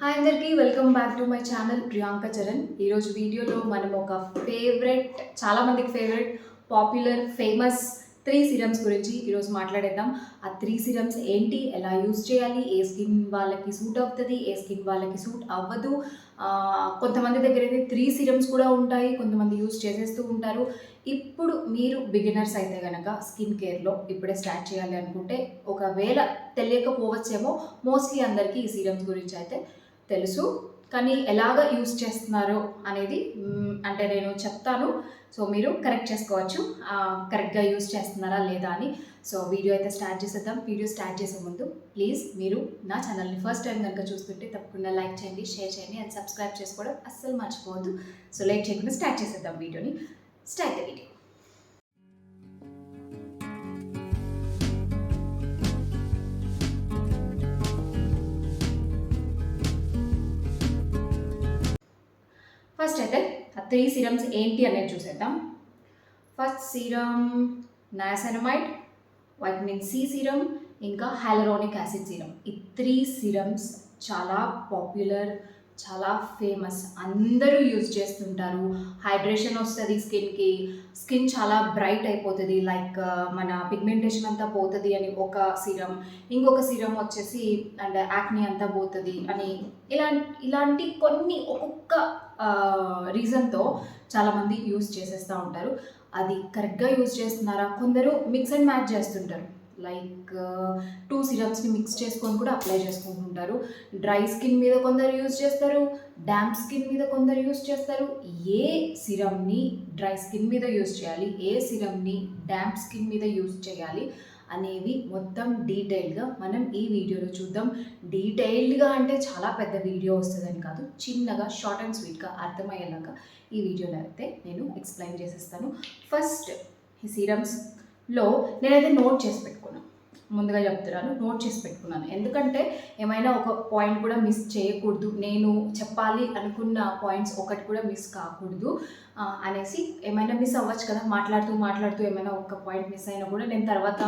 Hi అందరికీ welcome back to my channel Priyanka Charan. ఈరోజు వీడియోలో మనం ఒక ఫేవరెట్ చాలామందికి favourite popular famous three serums గురించి ఈరోజు మాట్లాడేద్దాం. ఆ త్రీ సిరమ్స్ ఏంటి ఎలా యూజ్ చేయాలి ఏ స్కిన్ వాళ్ళకి సూట్ అవుతుంది ఏ స్కిన్ వాళ్ళకి సూట్ అవ్వదు? కొంతమంది దగ్గర అయితే త్రీ సిరమ్స్ కూడా ఉంటాయి కొంతమంది యూజ్ చేసేస్తూ ఉంటారు. ఇప్పుడు మీరు బిగినర్స్ అయితే కనుక స్కిన్ కేర్లో ఇప్పుడే స్టార్ట్ చేయాలి అనుకుంటే ఒకవేళ తెలియకపోవచ్చేమో మోస్ట్లీ అందరికీ ఈ సిరమ్స్ గురించి అయితే తెలుసు. కానీ ఎలాగ యూస్ చేస్తున్నారో అనేది అంటే నేను చెప్తాను. సో మీరు కరెక్ట్ చేసుకోవచ్చు. కరెక్ట్గా యూస్ చేస్తున్నారా లేదా అని. సో వీడియో అయితే స్టార్ట్ చేసేద్దాం. వీడియో స్టార్ట్ చేసే ముందు ప్లీజ్ మీరు నా ఛానల్ని ఫస్ట్ టైం కనుక చూస్తుంటే తప్పకుండా లైక్ చేయండి షేర్ చేయండి అండ్ సబ్స్క్రైబ్ చేసుకోవడం అస్సలు మర్చిపోవద్దు. సో లైక్ చేయకుండా స్టార్ట్ చేసేద్దాం వీడియోని. Start the video. Three serums ఏంటి అనేది చూసేద్దాం. First serum niacinamide vitamin C serum ఇంకా హైలరోనిక్ యాసిడ్ సీరం ఈ త్రీ సిరమ్స్ చాలా పాపులర్ చాలా ఫేమస్ అందరూ యూజ్ చేస్తుంటారు. హైడ్రేషన్ వస్తుంది స్కిన్కి. స్కిన్ చాలా బ్రైట్ అయిపోతుంది. లైక్ uh, మన పిగ్మెంటేషన్ అంతా పోతుంది అని ఒక సీరం ఇంకొక సీరం వచ్చేసి అండ్ యాక్ని అంతా పోతుంది అని. ఇలా ఇలాంటి కొన్ని ఒక్కొక్క రీజన్తో చాలామంది యూజ్ చేసేస్తూ ఉంటారు. అది కరెక్ట్గా యూజ్ చేస్తున్నారా? కొందరు మిక్స్ అండ్ మ్యాచ్ చేస్తుంటారు. లైక్ టూ సిరప్స్ని మిక్స్ చేసుకొని కూడా అప్లై చేసుకుంటుంటారు. డ్రై స్కిన్ మీద కొందరు యూజ్ చేస్తారు. డ్యామ్ స్కిన్ మీద కొందరు యూజ్ చేస్తారు. ఏ సిరమ్ని డ్రై స్కిన్ మీద యూజ్ చేయాలి? ఏ సిరమ్ని డ్యాంప్ స్కిన్ మీద యూజ్ చేయాలి? అనేవి మొత్తం డీటెయిల్డ్గా మనం ఈ వీడియోలో చూద్దాం. డీటెయిల్డ్గా అంటే చాలా పెద్ద వీడియో వస్తుందని కాదు చిన్నగా షార్ట్ అండ్ స్వీట్గా అర్థమయ్యేలాగా ఈ వీడియోలో అయితే నేను ఎక్స్ప్లెయిన్ చేసేస్తాను. ఫస్ట్ ఈ సీరమ్స్లో నేనైతే నోట్ చేసి పెట్టుకున్నాను ముందుగా చెప్తున్నాను నోట్ చేసి పెట్టుకున్నాను. ఎందుకంటే ఏమైనా ఒక పాయింట్ కూడా మిస్ చేయకూడదు. నేను చెప్పాలి అనుకున్న పాయింట్స్ ఒకటి కూడా మిస్ కాకూడదు అనేసి ఏమైనా మిస్ అవ్వచ్చు కదా మాట్లాడుతూ మాట్లాడుతూ ఏమైనా ఒక పాయింట్ మిస్ అయినా కూడా నేను తర్వాత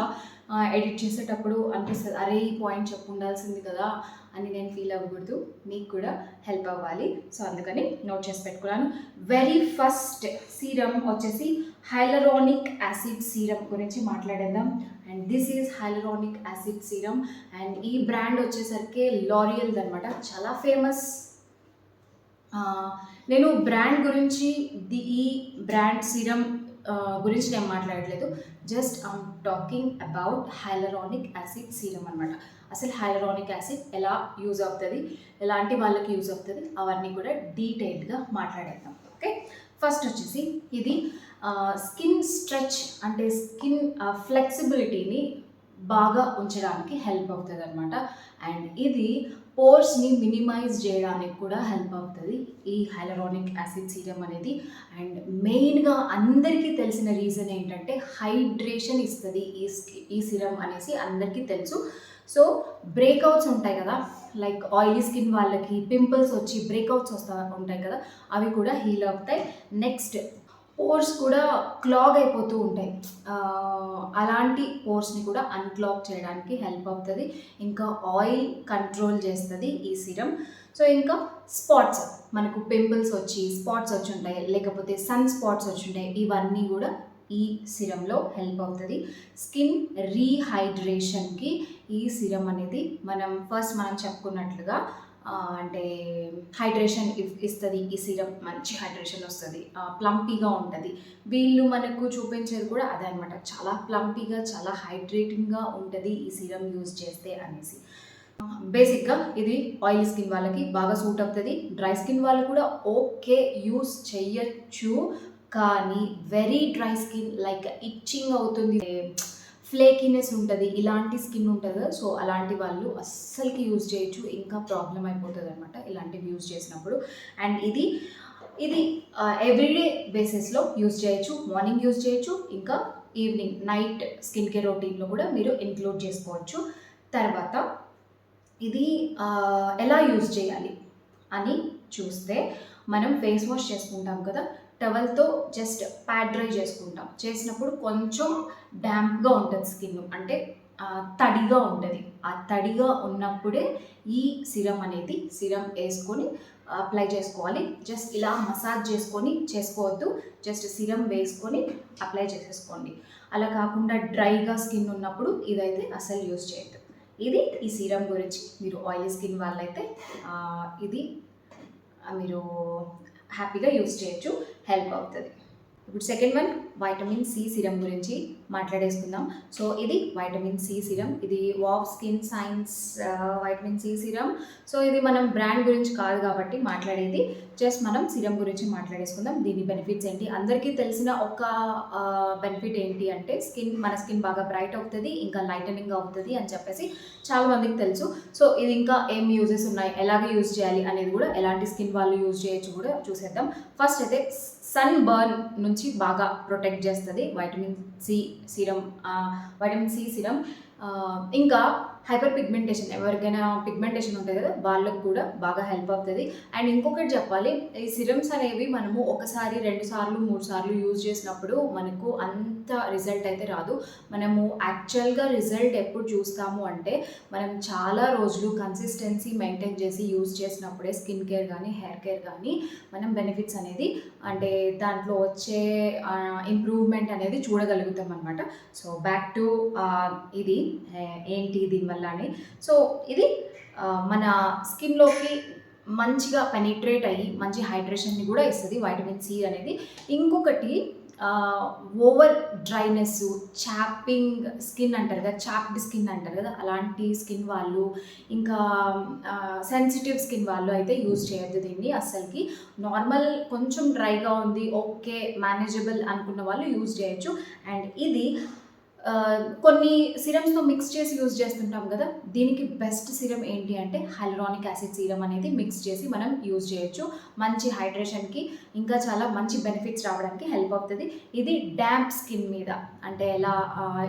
ఎడిట్ చేసేటప్పుడు అనిపిస్తుంది అరే ఈ పాయింట్ చెప్పు ఉండాల్సింది కదా అని నేను ఫీల్ అవ్వకూడదు. మీకు కూడా హెల్ప్ అవ్వాలి. సో అందుకని నోట్ చేసి పెట్టుకున్నాను. వెరీ ఫస్ట్ సీరం వచ్చేసి హైలరానిక్ యాసిడ్ సీరం గురించి మాట్లాడేద్దాం. And this is hyaluronic acid serum and ఈ బ్రాండ్ వచ్చేసరికి లారియల్ అనమాట చాలా ఫేమస్ నేను బ్రాండ్ గురించి ది ఈ బ్రాండ్ సీరం గురించి నేను మాట్లాడలేదు just I'm talking about hyaluronic acid serum అనమాట అసలు హైలరానిక్ యాసిడ్ ఎలా యూజ్ అవుతుంది ఎలాంటి వాళ్ళకి యూజ్ అవుతుంది అవన్నీ కూడా డీటెయిల్డ్గా మాట్లాడేద్దాం. ఓకే? ఫస్ట్ వచ్చేసి ఇది స్కిన్ స్ట్రెచ్ అంటే స్కిన్ ఫ్లెక్సిబిలిటీని బాగా ఉంచడానికి హెల్ప్ అవుతుంది అనమాట అండ్ ఇది పోర్స్ని మినిమైజ్ చేయడానికి కూడా హెల్ప్ అవుతుంది ఈ హైలరానిక్ యాసిడ్ సీరం అనేది. అండ్ మెయిన్గా అందరికీ తెలిసిన రీజన్ ఏంటంటే హైడ్రేషన్ ఇస్తుంది ఈ ఈ సిరం అనేసి అందరికీ తెలుసు. సో బ్రేక్అవుట్స్ ఉంటాయి కదా లైక్ ఆయిలీ స్కిన్ వాళ్ళకి పింపుల్స్ వచ్చి బ్రేక్అవుట్స్ వస్తా ఉంటాయి కదా అవి కూడా హీల్ అవుతాయి. నెక్స్ట్ పోర్స్ కూడా క్లాగ్ అయిపోతూ ఉంటాయి. అలాంటి పోర్స్ని కూడా అన్క్లాగ్ చేయడానికి హెల్ప్ అవుతుంది. ఇంకా ఆయిల్ కంట్రోల్ చేస్తుంది ఈ సిరం. సో ఇంకా స్పాట్స్ మనకు పింపుల్స్ వచ్చి స్పాట్స్ వచ్చి ఉంటాయి. లేకపోతే సన్ స్పాట్స్ వచ్చి ఉంటాయి. ఇవన్నీ కూడా ఈ సిరంలో హెల్ప్ అవుతుంది. స్కిన్ రీహైడ్రేషన్కి ఈ సిరం అనేది మనం ఫస్ట్ మనం చెప్పుకున్నట్లుగా అంటే హైడ్రేషన్ ఇస్తుంది ఈ సిరప్ మంచి హైడ్రేషన్ వస్తుంది. ప్లంపీగా ఉంటుంది. వీళ్ళు మనకు చూపించేది కూడా అదే అనమాట చాలా ప్లంపీగా చాలా హైడ్రేటింగ్గా ఉంటుంది ఈ సిరం యూజ్ చేస్తే అనేసి. బేసిక్గా ఇది ఆయిల్ స్కిన్ వాళ్ళకి బాగా సూట్ అవుతుంది. డ్రై స్కిన్ వాళ్ళు కూడా ఓకే యూస్ చెయ్యొచ్చు కానీ very dry skin like itching అవుతుంది. ఫ్లేకీనెస్ ఉంటుంది ఇలాంటి స్కిన్ ఉంటుంది సో అలాంటి వాళ్ళు అస్సలకి యూజ్ చేయొచ్చు. ఇంకా ప్రాబ్లం అయిపోతుంది అనమాట ఇలాంటివి యూజ్ చేసినప్పుడు. అండ్ ఇది ఇది ఎవ్రీడే బేసిస్లో యూజ్ చేయొచ్చు. మార్నింగ్ యూజ్ చేయొచ్చు ఇంకా ఈవినింగ్ నైట్ స్కిన్ కేర్ రొటీన్లో కూడా మీరు ఇంక్లూడ్ చేసుకోవచ్చు. తర్వాత ఇది ఎలా యూజ్ చేయాలి అని చూస్తే మనం ఫేస్ వాష్ చేసుకుంటాం కదా టవల్తో జస్ట్ ప్యాడ్ డ్రై చేసుకుంటాం. చేసినప్పుడు కొంచెం డ్యాంప్గా ఉంటుంది స్కిన్ అంటే తడిగా ఉంటుంది. ఆ తడిగా ఉన్నప్పుడే ఈ సిరం అనేది సిరం వేసుకొని అప్లై చేసుకోవాలి. జస్ట్ ఇలా మసాజ్ చేసుకొని చేసుకోవద్దు. జస్ట్ సిరం వేసుకొని అప్లై చేసేసుకోండి. అలా కాకుండా డ్రైగా స్కిన్ ఉన్నప్పుడు ఇదైతే అసలు యూజ్ చేయొద్దు. ఇది ఈ సీరం గురించి మీరు ఆయిలీ స్కిన్ వాళ్ళైతే ఇది మీరు హ్యాపీగా యూజ్ చేయొచ్చు. హెల్ప్ అవుతుంది. ఇప్పుడు second one vitamin C serum గురించి మాట్లాడేసుకుందాం. సో ఇది వైటమిన్ సి సిరం ఇది wow skin science vitamin C serum so ఇది మనం బ్రాండ్ గురించి కాదు కాబట్టి మాట్లాడేది. జస్ట్ మనం సిరం గురించి మాట్లాడేసుకుందాం. దీని బెనిఫిట్స్ ఏంటి? అందరికీ తెలిసిన ఒక బెనిఫిట్ ఏంటి అంటే స్కిన్ మన స్కిన్ బాగా బ్రైట్ అవుతుంది ఇంకా లైటనింగ్ అవుతుంది అని చెప్పేసి చాలా మందికి తెలుసు. సో ఇది ఇంకా ఏం యూజెస్ ఉన్నాయి? ఎలాగ యూజ్ చేయాలి అనేది కూడా ఎలాంటి స్కిన్ వాళ్ళు యూజ్ చేయొచ్చు కూడా చూసేద్దాం. ఫస్ట్ అయితే సన్ బర్న్ నుంచి బాగా ప్రొటెక్ట్ చేస్తుంది vitamin C serum vitamin C serum. ఇంకా హైపర్ పిగ్మెంటేషన్ ఎవరికైనా పిగ్మెంటేషన్ ఉంటుంది కదా వాళ్ళకు కూడా బాగా హెల్ప్ అవుతుంది. అండ్ ఇంకొకటి చెప్పాలి ఈ సిరమ్స్ అనేవి మనము ఒకసారి రెండు సార్లు మూడు సార్లు యూజ్ చేసినప్పుడు మనకు అంత రిజల్ట్ అయితే రాదు. మనము యాక్చువల్గా రిజల్ట్ ఎప్పుడు చూస్తాము అంటే మనం చాలా రోజులు కన్సిస్టెన్సీ మెయింటైన్ చేసి యూజ్ చేసినప్పుడే స్కిన్ కేర్ కానీ హెయిర్ కేర్ కానీ మనం బెనిఫిట్స్ అనేది అంటే దాంట్లో వచ్చే ఇంప్రూవ్మెంట్ అనేది చూడగలుగుతాం అనమాట సో బ్యాక్ టు ఇది ఏంటి దీనివల్ల అని సో ఇది మన స్కిన్లోకి మంచిగా పెనిట్రేట్ అయ్యి మంచి హైడ్రేషన్ని కూడా ఇస్తుంది వైటమిన్ సి అనేది. ఇంకొకటి ఓవర్ డ్రైనెస్ చాపింగ్ స్కిన్ అంటారు కదా చాప్డ్ స్కిన్ అంటారు కదా అలాంటి స్కిన్ వాళ్ళు ఇంకా సెన్సిటివ్ స్కిన్ వాళ్ళు అయితే యూజ్ చేయొద్దు దీన్ని అస్సలకి. నార్మల్ కొంచెం డ్రైగా ఉంది ఓకే మేనేజబుల్ అనుకున్న వాళ్ళు యూజ్ చేయొచ్చు. అండ్ ఇది కొన్ని సిరమ్స్తో మిక్స్ చేసి యూజ్ చేస్తుంటాం కదా దీనికి బెస్ట్ సిరం ఏంటి అంటే హైలరానిక్ యాసిడ్ సిరం అనేది మిక్స్ చేసి మనం యూజ్ చేయొచ్చు. మంచి హైడ్రేషన్కి ఇంకా చాలా మంచి బెనిఫిట్స్ రావడానికి హెల్ప్ అవుతుంది. ఇది డ్యాంప్ స్కిన్ మీద అంటే ఎలా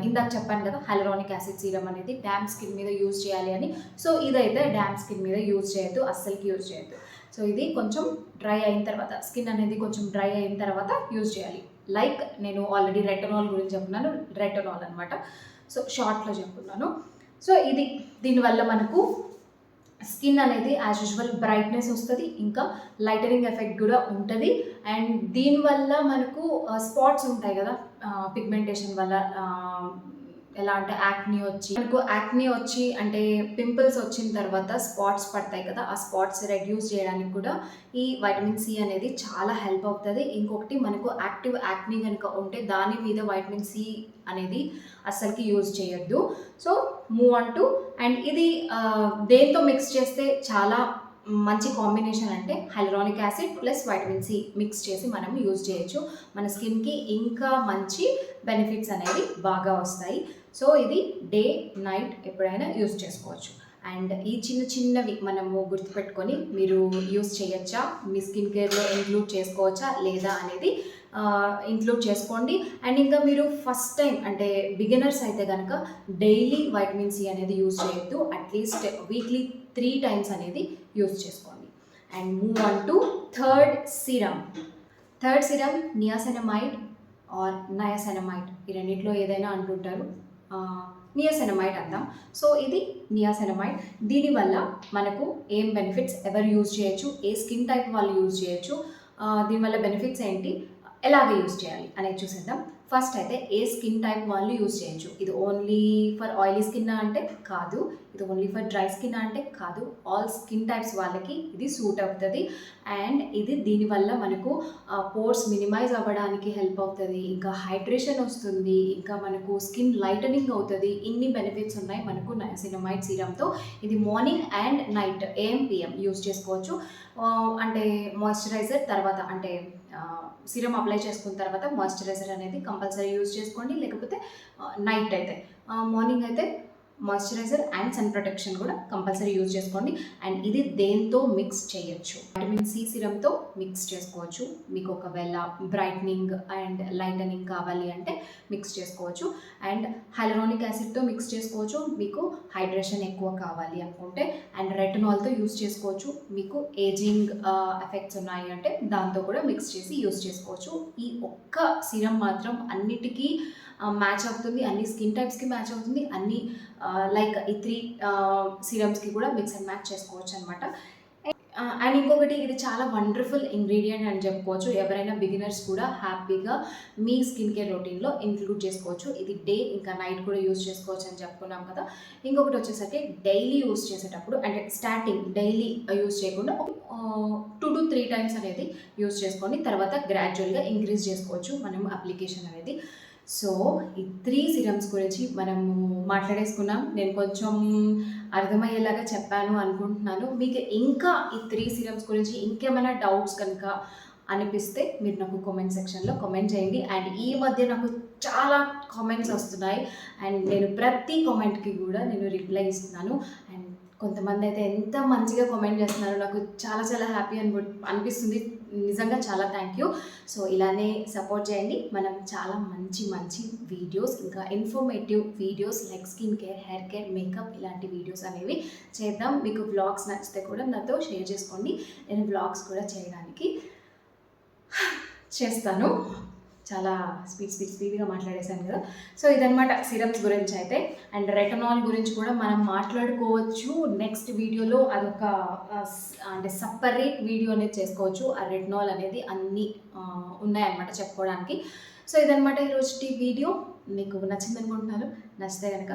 ఇందాక చెప్పాను కదా హైలరానిక్ యాసిడ్ సిరం అనేది డ్యాంప్ స్కిన్ మీద యూజ్ చేయాలి అని. సో ఇదైతే డ్యాంప్ స్కిన్ మీద యూజ్ చేయొద్దు అస్సలకి యూజ్ చేయొద్దు. సో ఇది కొంచెం డ్రై అయిన తర్వాత స్కిన్ అనేది కొంచెం డ్రై అయిన తర్వాత యూజ్ చేయాలి. లైక్ నేను ఆల్రెడీ రెటనాల్ గురించి చెప్తున్నాను రెటనాల్ అనమాట సో షార్ట్లో చెప్తున్నాను సో ఇది దీనివల్ల మనకు స్కిన్ అనేది యాజ్ యూజువల్ బ్రైట్నెస్ వస్తుంది ఇంకా లైటనింగ్ ఎఫెక్ట్ కూడా ఉంటుంది. అండ్ దీనివల్ల మనకు స్పాట్స్ ఉంటాయి కదా పిగ్మెంటేషన్ వల్ల ఎలా అంటే యాక్నీ వచ్చి మనకు యాక్నీ వచ్చి అంటే పింపుల్స్ వచ్చిన తర్వాత స్పాట్స్ పడతాయి కదా ఆ స్పాట్స్ రెడ్యూస్ చేయడానికి కూడా ఈ వైటమిన్ సి అనేది చాలా హెల్ప్ అవుతుంది. ఇంకొకటి మనకు యాక్టివ్ యాక్నీ కనుక ఉంటే దాని మీద వైటమిన్ సి అనేది అస్సలకి యూజ్ చేయొద్దు. So move on to and ఇది దేంతో మిక్స్ చేస్తే చాలా మంచి కాంబినేషన్ అంటే hyaluronic acid plus vitamin C mix చేసి మనం యూజ్ చేయొచ్చు. మన స్కిన్కి ఇంకా మంచి బెనిఫిట్స్ అనేవి బాగా వస్తాయి. సో ఇది డే నైట్ ఎప్పుడైనా యూజ్ చేసుకోవచ్చు. అండ్ ఈ చిన్న చిన్నవి మనము గుర్తుపెట్టుకొని మీరు యూస్ చేయొచ్చా? మీ స్కిన్ కేర్లో ఇంక్లూడ్ చేసుకోవచ్చా? లేదా అనేది ఇంక్లూడ్ చేసుకోండి. అండ్ ఇంకా మీరు ఫస్ట్ టైం అంటే బిగినర్స్ అయితే కనుక డైలీ వైటమిన్ సి అనేది యూజ్ చేయొద్దు. At least weekly three times అనేది యూజ్ చేసుకోండి. And move on to third serum. Third serum niacinamide or niacinamide. ఈ రెండింటిలో ఏదైనా అంటుంటారు. నియాసెనమైడ్ అందాం. సో ఇది నియాసెనమైడ్ దీనివల్ల మనకు ఏం బెనిఫిట్స్ ఎవరు యూజ్ చేయొచ్చు ఏ స్కిన్ టైప్ వాళ్ళు యూజ్ చేయొచ్చు దీనివల్ల బెనిఫిట్స్ ఏంటి ఎలాగ యూజ్ చేయాలి అనేది చూసేద్దాం. ఫస్ట్ అయితే ఏ స్కిన్ టైప్ వాళ్ళు యూజ్ చేయొచ్చు. ఇది ఓన్లీ ఫర్ ఆయిలీ స్కిన్ అంటే కాదు. ఇది ఓన్లీ ఫర్ డ్రై స్కిన్ అంటే కాదు. ఆల్ స్కిన్ టైప్స్ వాళ్ళకి ఇది సూట్ అవుతుంది. అండ్ ఇది దీనివల్ల మనకు పోర్స్ మినిమైజ్ అవ్వడానికి హెల్ప్ అవుతుంది. ఇంకా హైడ్రేషన్ వస్తుంది. ఇంకా మనకు స్కిన్ లైటనింగ్ అవుతుంది. ఇన్ని బెనిఫిట్స్ ఉన్నాయి మనకు సినమైడ్ సీరంతో ఇది morning and night AM PM use చేసుకోవచ్చు. అంటే మాయిశ్చరైజర్ తర్వాత అంటే సిరం అప్లై చేసుకున్న తర్వాత మాయిశ్చరైజర్ అనేది కంపల్సరీ యూజ్ చేసుకోండి. లేకపోతే నైట్ అయితే. మార్నింగ్ అయితే మాయిశ్చరైజర్ అండ్ సన్ ప్రొటెక్షన్ కూడా కంపల్సరీ యూజ్ చేసుకోండి. అండ్ ఇది దేంతో మిక్స్ చేయొచ్చు? విటమిన్ సి సిరంతో మిక్స్ చేసుకోవచ్చు. మీకు ఒకవేళ బ్రైట్నింగ్ అండ్ లైటనింగ్ కావాలి అంటే మిక్స్ చేసుకోవచ్చు. అండ్ హైలరానిక్ యాసిడ్తో మిక్స్ చేసుకోవచ్చు. మీకు హైడ్రేషన్ ఎక్కువ కావాలి అనుకుంటే. అండ్ రెటనాల్తో యూజ్ చేసుకోవచ్చు. మీకు ఏజింగ్ ఎఫెక్ట్స్ uh, ఉన్నాయి అంటే దాంతో కూడా మిక్స్ చేసి యూజ్ చేసుకోవచ్చు. ఈ ఒక్క సిరం మాత్రం అన్నిటికీ మ్యాచ్ అవుతుంది. అన్ని స్కిన్ టైప్స్కి మ్యాచ్ అవుతుంది. అన్ని లైక్ ఈ త్రీ సీరమ్స్కి కూడా మిక్స్ అండ్ మ్యాచ్ చేసుకోవచ్చు అనమాట అండ్ ఇంకొకటి ఇది చాలా వండర్ఫుల్ ఇంగ్రీడియంట్ అని చెప్పుకోవచ్చు. ఎవరైనా బిగినర్స్ కూడా హ్యాపీగా మీ స్కిన్ కేర్ రొటీన్లో ఇంక్లూడ్ చేసుకోవచ్చు. ఇది డే ఇంకా నైట్ కూడా యూస్ చేసుకోవచ్చు అని చెప్పుకున్నాం కదా. ఇంకొకటి వచ్చేసరికి డైలీ యూస్ చేసేటప్పుడు అంటే స్టార్టింగ్ డైలీ యూస్ చేయకుండా టూ టు త్రీ టైమ్స్ అనేది యూస్ చేసుకొని తర్వాత గ్రాడ్యువల్గా ఇంక్రీజ్ చేసుకోవచ్చు. మనం అప్లికేషన్ అనేది. సో ఈ త్రీ సిరమ్స్ గురించి మనము మాట్లాడేసుకున్నాం. నేను కొంచెం అర్థమయ్యేలాగా చెప్పాను అనుకుంటున్నాను. మీకు ఇంకా ఈ త్రీ సిరమ్స్ గురించి ఇంకేమైనా డౌట్స్ కనుక అనిపిస్తే మీరు నాకు కామెంట్ సెక్షన్లో కామెంట్ చేయండి. అండ్ ఈ మధ్య నాకు చాలా కామెంట్స్ వస్తున్నాయి. అండ్ నేను ప్రతి కామెంట్కి కూడా నేను రిప్లై ఇస్తున్నాను. అండ్ కొంతమంది అయితే ఎంత మంచిగా కామెంట్ చేస్తున్నారు నాకు చాలా చాలా హ్యాపీ అని అనిపిస్తుంది. నిజంగా చాలా థ్యాంక్ యూ సో ఇలానే సపోర్ట్ చేయండి. మనం చాలా మంచి మంచి వీడియోస్ ఇంకా informative videos like skin care hair care makeup ఇలాంటి వీడియోస్ అనేవి చేద్దాం. మీకు బ్లాగ్స్ నచ్చితే కూడా నాతో షేర్ చేసుకోండి. నేను బ్లాగ్స్ కూడా చేయడానికి చేస్తాను. చాలా స్పీడ్ స్పీడ్ స్పీడ్గా మాట్లాడేశాను కదా. సో ఇదనమాట సిరప్స్ గురించి అయితే. అండ్ రెటనాల్ గురించి కూడా మనం మాట్లాడుకోవచ్చు. నెక్స్ట్ వీడియోలో అదొక అంటే సపరేట్ వీడియో అనేది చేసుకోవచ్చు. ఆ రెటనాల్ అనేది అన్నీ ఉన్నాయన్నమాట చెప్పుకోవడానికి. సో ఇదనమాట ఈరోజు వీడియో. మీకు నచ్చింది అనుకుంటున్నాను. నచ్చితే కనుక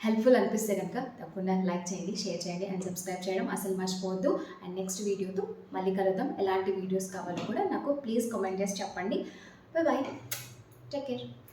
హెల్ప్ఫుల్ అనిపిస్తే కనుక తప్పకుండా లైక్ చేయండి షేర్ చేయండి అండ్ సబ్స్క్రైబ్ చేయడం అసలు మర్చిపోవద్దు. అండ్ నెక్స్ట్ వీడియోతో మళ్ళీ కలుద్దాం. ఎలాంటి వీడియోస్ కావాలో కూడా నాకు ప్లీజ్ కామెంట్ చేసి చెప్పండి. Bye bye. Take care.